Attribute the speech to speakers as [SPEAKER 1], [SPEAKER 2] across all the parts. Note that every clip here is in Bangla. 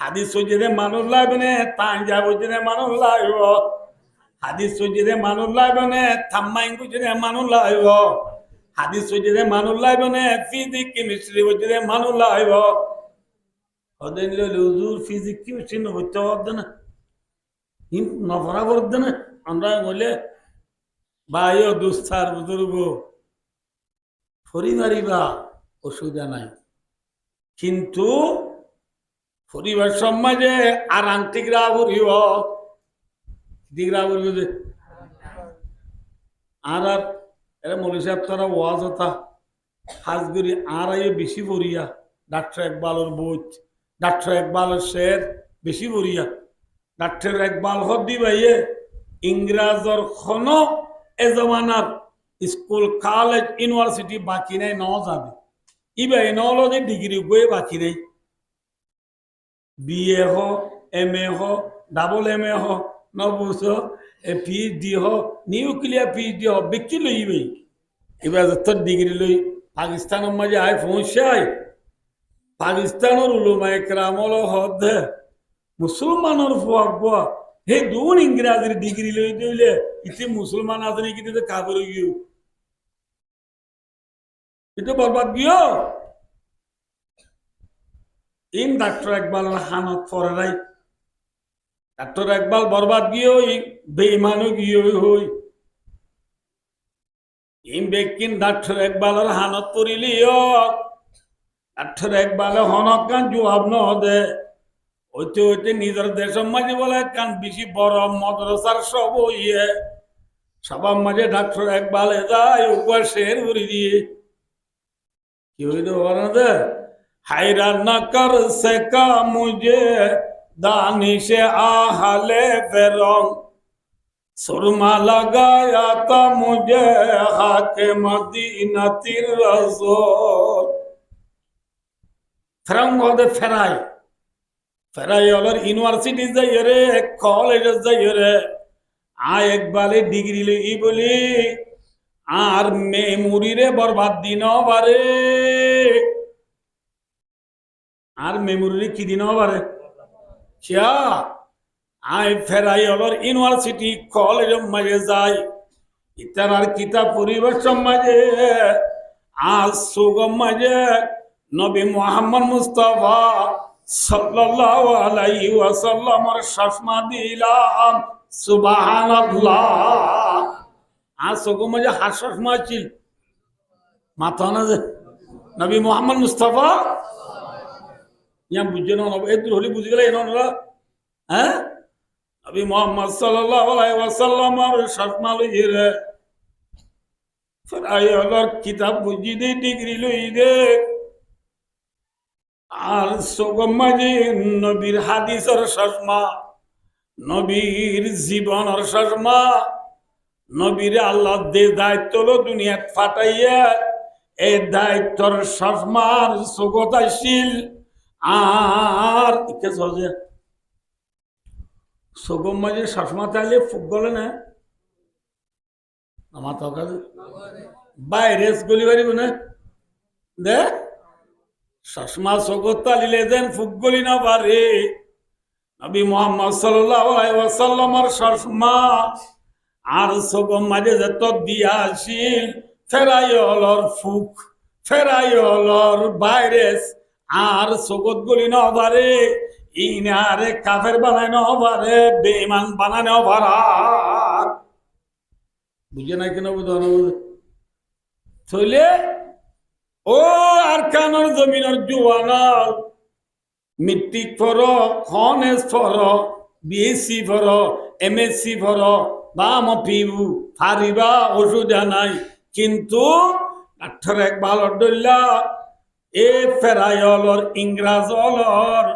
[SPEAKER 1] হাদিস সজিদে মানুষ লাগবে না তাই যা বুঝিনে মানুষ লাগব হাদিস সজিদে মানুষ লাগবে না, থাম্মাইন বুঝিনে মানুষ লাগব হাদিস সজিদে মানুষ লাগবে না, ফিজিক কেমিস্ট্রি বুঝিনে মানুষ লাগব ওদের হুজুর ফিজিক কেমিস্ট্রি নবতে হবে না। নফরা করতে না। আমরা বলে, ভাই ও দুস্তার বুজুর্গ ফরি মারিবা অসুবিধা নাই। কিন্তু পরিবার সমাজে আর আন্টিকরা বলিব দিগরা যে। আর আর এরা মলি সাহেব তারা ওয়াজ হতা হাজগুড়ি আর আইয়ে বেশি বরিয়া ডাক্তার একবালের বই, ডাক্তার একবালের শের বেশি বরিয়া ডাক্তার একবাল হদ দি ভাইয়ে ইংরাজর খন এ জমানার স্কুল কলেজ ইউনিভার্সিটি বাকি নাই, ন যাবে। ইবাই নলদে ডিগ্রি বই বাকি নেই। বিএ হ এম এ হ ডাবল এম এ হ নবুস পিএইচডি হ নিউক্লিয়ার পিএইচডি হ বেকি লই ইবাই। এবার যত ডিগ্রি লই পাকিস্তানের মাঝে আয় পৌঁছায়। পাকিস্তানের উলুমায় ক্রামল হদ, মুসলমানের ফুয়া। হে দুন ইংরাজির ডিগ্রি লই দিলে, ইতি মুসলমান আছে নাকি কাবর গিয়ে এটা বরবাদ গিয়ে ইন ডাক্তার একবাল হানত পরে নাই। ডাক্তার একবাল বরবাদ গিয়ে বেইমানও গিয়ে হই। ইন বেকিন ডাক্তার একবালের হানত পড়িলিও ডাক্তার একবালে হনক কান জবাব ন দে হইতে হইতে নিজের দেশের মাঝে বলে কান বেশি বড় মদ্রসার সব ইয়ে সবার মাঝে ডাক্তার একবালে যায়, উপর শের উড়ি দিয়ে। কি হইতে বলে দে? হায়রা না কর সেকা মুঝে দানিশে আহলে ফেরং সুরমা লাগায়া তা মুঝে হাকে মদিনা তির রসোল ফেরং বলতে ফেরাই ফেরাই অলর ইউনিভার্সিটি যাই রে কলেজ যাই রে আ একবারে ডিগ্রি লই বলি আর মেমুরি রে বরবাদ দিন আর মেমোরি কি দিন পারে আই ফেরাই হলর ইউনিভার্সিটি কলেজ মাঝে যাই। ইতার আর কিতাব পরিবেশ মাঝে আজ সুগম মাঝে, নবী মোহাম্মদ মুস্তফা সাল্লাল্লাহু আলাইহি ওয়াসাল্লামের শাসমা দিলাম। সুবহানাল্লাহ। আজ সুগম মাঝে হাসসমা ছিল মাথা না যে, নবী মোহাম্মদ মুস্তফা ইয়া বুঝছে না এদুর হলি বুঝে গেলে না। হ্যাঁ? নবী মোহাম্মদ সাল্লাল্লাহু আলাইহি ওয়াসাল্লাম আর শাসমা লইরে ফেরাই হলর কিতাব বুঝি দে, ডিগ্রি লই দে। আর সোগম্মাজি নবীর হাদিসের শাসমা নবীর জীবনের শাসমা আল্লাহ দে দায়িত্ব লো দুনিয়াত ফাটাইয়া এই দায়িত্বর শাসমার সুগতাশীল আর ইকে সহজে সগম মাঝে শাসমা তাইলে ফুক গলে না। আমার তো বাইরে গলি পারিব না দে শাসমা সগত তালিলে দেন ফুক গলি না পারে। নবী মোহাম্মদ ওয়াসাল্লামের শাসমা আর সগম মাঝে যত দিয়া আসিল ফেরাইলর ফুক ফেরাইলর ভাইরাস আর সগত গুলি নবারে, ইনারে কাফের বানায় নবারে বেমান বানায় নবারা। বুঝে না কেন বুঝো থইলে, ও আর কানর জমিনের জুয়ানর মিট্রিক ফর খনেস ফর বিএসসি ফর, এমএসসি ফর বা পিবু ফারিবা অসুবিধা নাই কিন্তু ডাক্তার একবার ডল্লা এ ইংরাজ অলর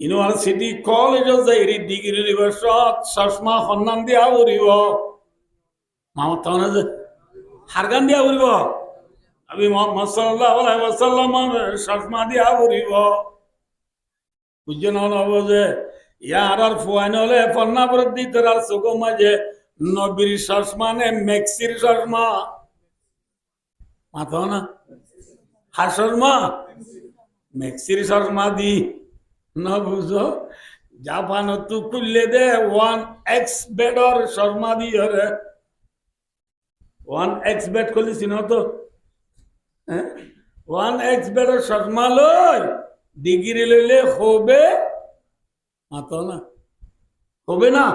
[SPEAKER 1] ইউনিভার্সিটি কলেজ যাইরি ডিগ্রি লিবাসত চশমা সন্ধান দিয়া উৰিব মামতানে যে হারগান দিয়া উৰিব আমি মোহাম্মদ ওয়াসাল্লামের চশমা দিয়া উৰিব বুঝছে না হব যে, ইয়ার ফুয়াইন হলে ফন্না বৃদ্ধি তোর চোখ মাঝে নবীর চশমা নে মেক্সির চশমা মাথা না? হার শর্মা। মেক্সির শর্মা দি। না বুঝো? জাপান তু খুললে দে ওয়ান এক্স বেডর শর্মা দি হরে। ওয়ান এক্স বেড খুলিস না তো। ওয়ান এক্স বেডর শর্মা লই, ডিগ্রি লইলে হবে। মাতো না। হবে না?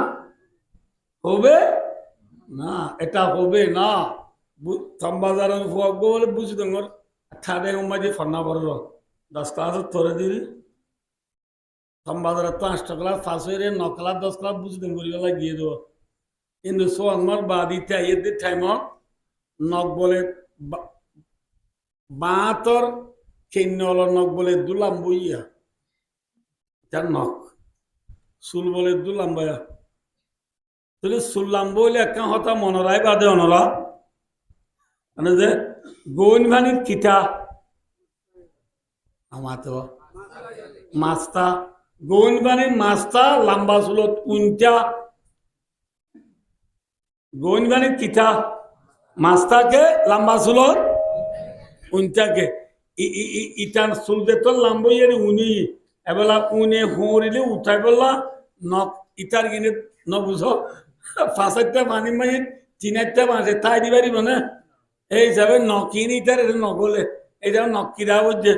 [SPEAKER 1] হবে? না, এটা হবে না। থম্বাজারের ফুয়াগ বলে বুঝি তোমার। দিবি থম্বাজারের তো আষ্ট ক্লাস পাস হয়ে রে ন ক্লাস দশ ক্লাস বুঝি তুমি করি বেলা গিয়ে দেবো কিন্তু সোয়ার বাদিতে আইয়ে দি টাইমত নখ বলে বাঁতর খেন্যল নখ বলে দুলাম বইয়া তার নখ চুল বলে দুলাম বয়া তাহলে শুনলাম বলে একটা হতা মনরাই বাদে অনরা মানে যে গৌন ভানির কিতা? আমার তো মাছটা গৌন ভানির মাছটা লম্বা চুলত উনটা। গৌন ভানির কিতা? মাছটাকে লম্বা চুলত উনটাকে। ইটান চুল দে তো লম্বা ইয়ে উনি, এবেলা উনে হুঁড়িলে উঠাই বললা নখ ইটার কিনে ন বুঝো ফাঁসাইটা পানি মাই তিনারটা মাসে তাই দিবা দিব না? এই হিসাবে নকিনি এটা নগলে এটা নকিরা বুঝছে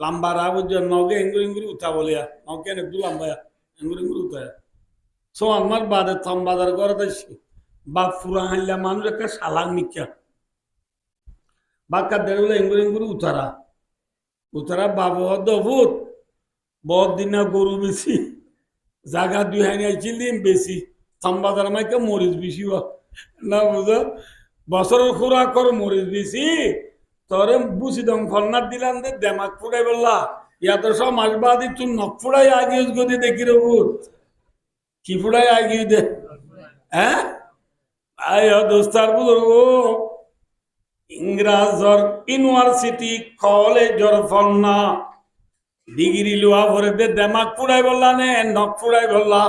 [SPEAKER 1] লাম্বারা বুঝছে নগে এঙ্গুরি এঙ্গুরি উঠা বলে নকে একটু লাম্বায়া, এঙ্গুরি এঙ্গুরি উঠায়। সো আমার বাদে থম বাজার করে দেছি বা ফুরা হাইলা মানুষ একটা সালাং নিকা। বাক্কা দেড়গুলো এঙ্গুরি এঙ্গুরি উঠারা। উঠারা বাবু দভূত বহুত দিনা গরু বেশি। জাগা দুই হানি আইছিল বেশি। থম্বাদার মাইকে মরিচ বেশি না বুঝো? বছরের খুরাক কর মরিচ বেশি তোরে বুঝি দম ফলনার দিলাম দে, দেমাক ফুড়াই বললা ইয়াত সব মাস বাদি তুই নখ ফুড়াই আগে গদি দেখি রে বুট কি ফুড়াই আগে দে? হ্যাঁ? আয় দোস্তার বুঝর ও ইংরাজর ইউনিভার্সিটি কলেজর ফলনা ডিগ্রি লোয়া ভরে দে, দেমাক ফুড়াই বললা নে, নখ ফুড়াই বললা।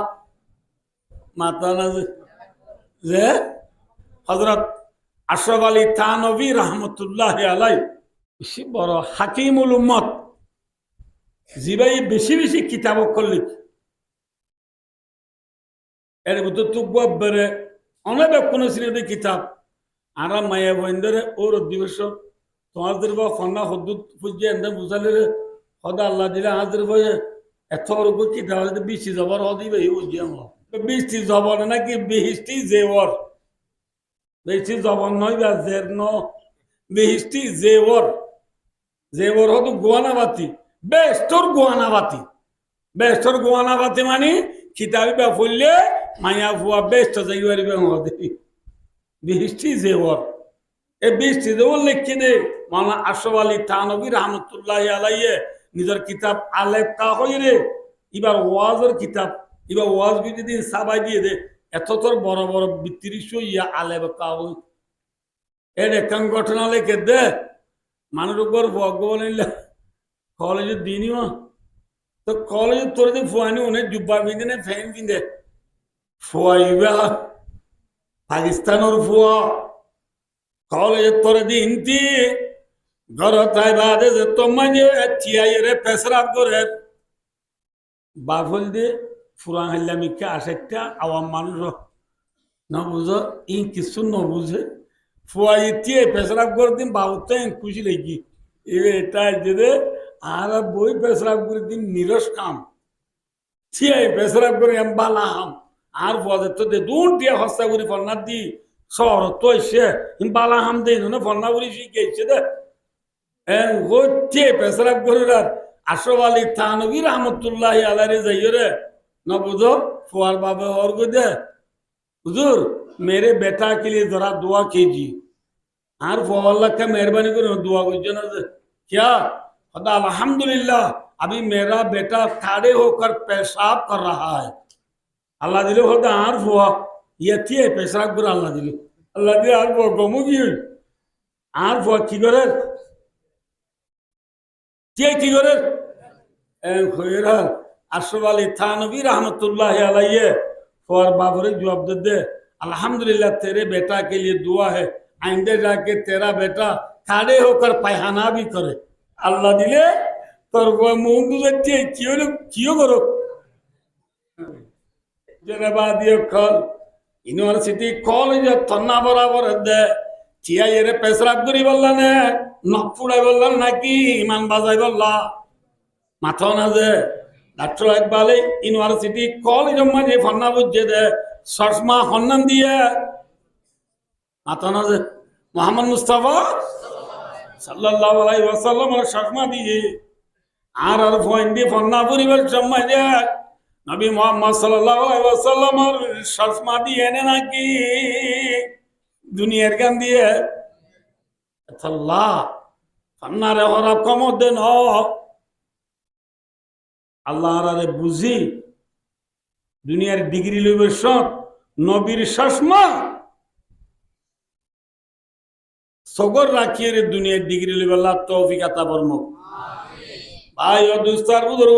[SPEAKER 1] মাতা না যে হজরত আশরফ আলী থানবী রহমতুল্লাহ আলাই বেশি বড় হাকিমুল উম্মত। জিবাই বেশি বেশি কিতাব করলি এর তুক বেড়ে অনেক কোন শ্রেণীতে কিতাব। আরা মায়া বইন্দরে ওর দিবস, তোমাদের বা ফন্না হদ্দুত পুজে এনে বুঝালে হদা আল্লাহ দিলে হাজির বয়ে এত রূপ কিতাব বেশি জবর হদিবে বুঝিয়ে বৃষ্টি জবন নাকি বৃষ্টি জেওর বৃষ্টি জবন নয় বা জের ন বৃষ্টি জেওর। জেওর হতো গোয়ানাবাতি বেস্তর গোয়ানাবাতি। বেস্তর গোয়ানাবাতি মানে খিতাবি বা ফুললে মায়া ফুয়া বেস্ত যাই পারিবে হতে বৃষ্টি জেওর। এই বৃষ্টি জেওর লিখি দে মানা আশফ আলী থানবী রহমতুল্লাহ আলাইয়ে নিজের কিতাব আলেপ কা হই রে এবার ওয়াজের কিতাব, এবার ওয়াজ বিটি দিন সাবাই দিয়ে দে। এত তোর বড় বড় বিত্রিশ ইয়া আলে কাউ এর একান ঘটনা লেখে দে। মানুষ উপর ভগবান কলেজে দিনই তো কলেজে তোর যে ফুয়ানি, উনি জুব্বা বিঁধে নে, ফ্যান কিনতে ফুয়াইবা পাকিস্তানের ফুয়া। কলেজে তোর দিন তি ঘর তাই বাদে যে তোমার চিয়াই রে পেশরাব করে। বাফল দিয়ে ফুরান হাইলামিকে আশেকটা আওয়াম মানুষ না বুঝো ই কিছু ন বুঝে। ফুয়াই দিয়ে পেশরাব করে দিন বাবুতে খুশি লেগি। এটা যে আর বই পেশরাব করে দিন নিরস কাম। থিয়ে পেশরাব করে এম বালা হাম। আর ফুয়াদের তো দে দূর দিয়ে হস্তা করি ফলনার দি, শহর তো এসে বালা হাম দেই না ফলনা করি শিখেছে দে। এন হচ্ছে পেশরাব করে আশরফ আলী থানবী রহমতুল্লাহ আলারে যাইয়ে রে। ना बुझो फुआर बाबा और को दे हुजूर मेरे बेटा के लिए जरा दुआ कीजिए और फुआल्ला का मेहरबानी करो दुआ कीजिए ना क्या खुदा अल्हम्दुलिल्लाह अभी मेरा बेटा खड़े होकर पेशाब कर रहा है अल्लाह दिले खुदा আর ফুয়া ইয়ে পেশাব করে আল্লাহ দিল আল্লাহ দিয়ে আর ফুয়া গমু কি আর ফুয়া কি করে কে কি করে খৈরা আশরফ আলী থানবী রহমতুল্লাহ আলাইয়ে ফর বাবরে জবাব দে দে। আলহামদুলিল্লাহ, তেরে বেটা কে লিয়ে দোয়া হে। আইন্দে যাকে তেরা বেটা খাড়ে হোকর পায়হানা ভি করে। আল্লাহ দিলে তোর মুন্ডু দুজাচ্ছে কিও কিও করো। জেনেবা দিও কল ইউনিভার্সিটি কলেজ তন্না বরাবর দে। চিয়া এরে পেশরাব করি বললা নে, নখ ফুড়াই বললাম নাকি, ইমান বাজাই বললা। মাথা না যে ডাক্তার একবালে ইউনিভার্সিটি কলেজ মাঝে ফন্না বুঝছে দে চশমা হন্নান দিয়ে যে মোহাম্মদ মুস্তাফা সাল্লাল্লাহু আলাইহি ওয়াসাল্লাম চশমা দিয়ে আর আর ফোন দিয়ে ফন্না পরিবার সময় যে নবী মোহাম্মদ সাল্লাল্লাহু আলাইহি ওয়াসাল্লাম আর চশমা দিয়ে এনে নাকি দুনিয়ার গান দিয়ে। আল্লাহ, ফান্নারে হরা কম দেন আল্লাহ আরে বুঝি দুনিয়ার ডিগ্রি লইব সব নবীর চশমা সগর রাখিয়ে রে দুনিয়ার ডিগ্রি লইব আল্লাহ তৌফিক আতা বর্ম ভাই ও দুস্তার বুদর